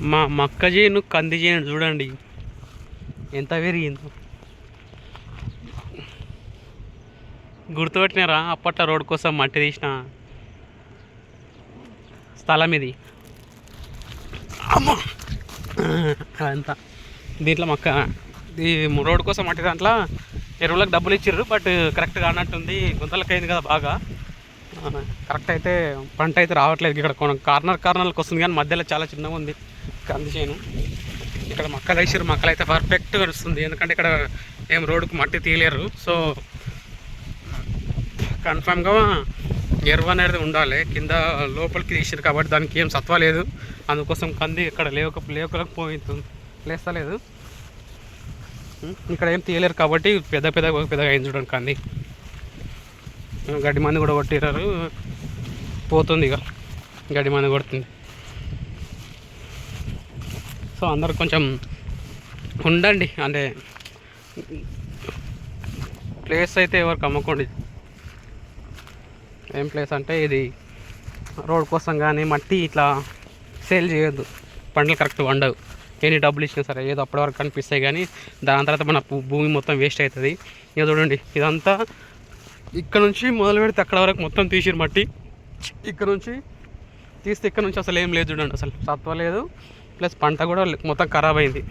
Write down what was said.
మా మక్క చేను కంది చేను చూడండి. ఎంత పెరిగిందో. గుర్తుపెట్టినారా? అప్పట్లో రోడ్ కోసం మట్టి తీసిన స్థలం ఇది. అమ్మా! అదంతా. దీంట్లో మొక్క ఈ రోడ్ కోసం మట్టి దాంట్లో ఎరువులకు డబ్బులు ఇచ్చిర్రు బట్ కరెక్ట్ కానట్టుంది. గుంతలకు అయింది కదా బాగా. కరెక్ట్ అయితే పంట అయితే రావట్లేదు. ఇక్కడ కొన కార్నర్ కార్నర్లకు వస్తుంది కానీ మధ్యలో చాలా చిన్నగా ఉంది. కంది చేను ఇక్కడ మొక్కలు వేసారు మొక్కలు అయితే పర్ఫెక్ట్గా వస్తుంది ఎందుకంటే ఇక్కడ ఏం రోడ్డుకు మట్టి తీయలేరు. సో కన్ఫామ్గా ఎరువు అనేది ఉండాలి. కింద లోపలికి తీసారు కాబట్టి దానికి ఏం సత్వ లేదు. అందుకోసం కంది ఇక్కడ లేక పోయింది. లేస్తలేదు. ఇక్కడ ఏం తీయలేరు కాబట్టి పెద్ద పెద్ద పెద్దగా అయింది చూడండి కంది. గడ్డి మంది కూడా కొట్టిరారు. పోతుంది ఇక. గడ్డి మంది కొడుతుంది. సో అందరు కొంచెం ఉండండి. అంటే ప్లేస్ అయితే ఎవరికి అమ్మకండి. ఏం ప్లేస్ అంటే ఇది రోడ్ కోసం కానీ మట్టి ఇట్లా సేల్ చేయొద్దు. పంటలు కరెక్ట్ వండవు. ఎన్ని డబ్బులు ఇచ్చినా సరే ఏదో అప్పటి వరకు కనిపిస్తాయి కానీ దాని తర్వాత మన భూ- భూమి మొత్తం వేస్ట్ అవుతుంది. ఇక చూడండి ఇదంతా ఇక్కడ నుంచి మొదలు పెడితే అక్కడ వరకు మొత్తం తీసిరు మట్టి. ఇక్కడ నుంచి తీస్తే ఇక్కడ నుంచి అసలు ఏం లేదు చూడండి అసలు సత్వ లేదు. ప్లస్ పంట కూడా మొత్తం ఖరాబ్ అయింది.